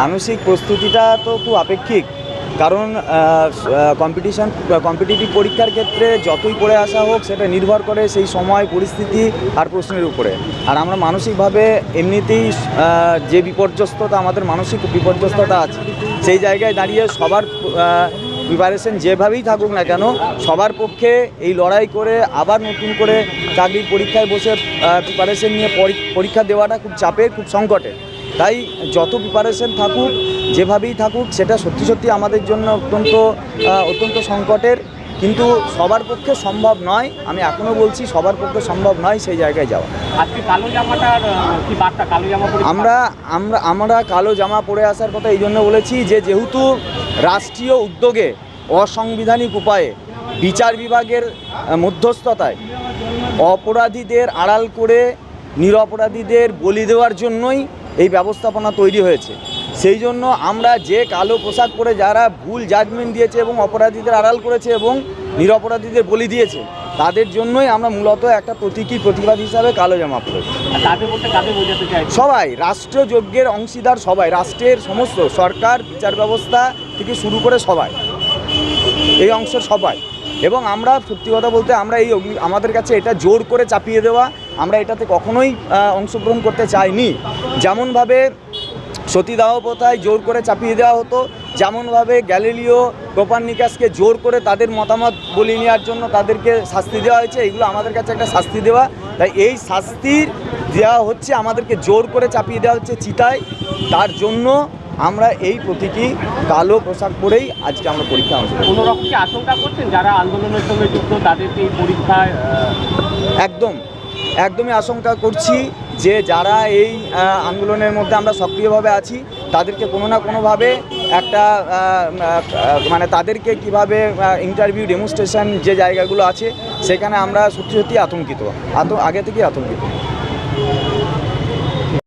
মানসিক প্রস্তুতিটা তো খুব আপেক্ষিক। কারণ কম্পিটিশন কম্পিটিটিভ পরীক্ষার ক্ষেত্রে যতই পড়ে আসা হোক, সেটা নির্ভর করে সেই সময়, পরিস্থিতি আর প্রশ্নের উপরে। আর আমরা মানসিকভাবে এমনিতেই যে বিপর্যস্ততা, আমাদের মানসিক বিপর্যস্ততা আছে, সেই জায়গায় দাঁড়িয়ে সবার প্রিপারেশন যেভাবেই থাকুক না কেন সবার পক্ষে এই লড়াই করে আবার নতুন করে চাকরির পরীক্ষায় বসে প্রিপারেশন নিয়ে পরী- পরীক্ষা দেওয়াটা খুব চাপের খুব সংকটের তাই যত প্রিপারেশন থাকুক যেভাবেই থাকুক সেটা সত্যি সত্যি আমাদের জন্য অত্যন্ত অত্যন্ত সংকটের। কিন্তু সবার পক্ষে সম্ভব নয় আমি এখনও বলছি সবার পক্ষে সম্ভব নয় সেই জায়গায় যাওয়া। আজকে কালো জামাটার কি বার্তা? কালো জামা আমরা আমরা আমরা কালো জামা পরে আসার কথা এই জন্য বলেছি যে যেহেতু রাষ্ট্রীয় উদ্যোগে অসাংবিধানিক উপায়ে বিচার বিভাগের মধ্যস্থতায় অপরাধীদের আড়াল করে নিরপরাধীদের বলি দেওয়ার জন্যই এই ব্যবস্থাপনা তৈরি হয়েছে। সেই জন্য আমরা যে কালো পোশাক পরে যারা ভুল জাজমেন্ট দিয়েছে এবং অপরাধীদের আড়াল করেছে এবং নিরপরাধীদের বলি দিয়েছে তাদের জন্যই আমরা মূলত একটা প্রতীকী প্রতিবাদ হিসাবে কালো জামা চাই সবাই রাষ্ট্রযজ্ঞের অংশীদার সবাই রাষ্ট্রের সমস্ত সরকার বিচার ব্যবস্থা থেকে শুরু করে সবাই। এই অংশের সবাই। এবং আমরা সত্যি কথা বলতে আমরা এই আমাদের কাছে এটা জোর করে চাপিয়ে দেওয়া আমরা এটাতে কখনোই অংশগ্রহণ করতে চাইনি। যেমনভাবে সতীদাহ প্রথায় জোর করে চাপিয়ে দেওয়া হতো। যেমনভাবে গ্যালিলিও কোপার্নিকাসকে জোর করে তাদের মতামত বলি নেওয়ার জন্য তাদেরকে শাস্তি দেওয়া হয়েছে এগুলো আমাদের কাছে একটা শাস্তি দেওয়া। তাই এই শাস্তির দেওয়া হচ্ছে আমাদেরকে জোর করে চাপিয়ে দেওয়া হচ্ছে চিতায়। তার জন্য আমরা এই প্রতীকী কালো পোশাক পরেই আজকে আমরা পরীক্ষা অংশগ্রহণ কোনো রকম কি আশঙ্কা করছেন? যারা আন্দোলনের সঙ্গে যুক্ত তাদেরকে এই পরীক্ষায় একদম। একদমই আশঙ্কা করছি যে যারা এই আন্দোলনের মধ্যে আমরা সক্রিয়ভাবে আছি, তাদেরকে কোনো না কোনোভাবে একটা মানে তাদেরকে কীভাবে ইন্টারভিউ ডেমনস্ট্রেশন যে জায়গাগুলো আছে, সেখানে আমরা সত্যি সত্যি আতঙ্কিত। আত, আগে থেকেই আতঙ্কিত।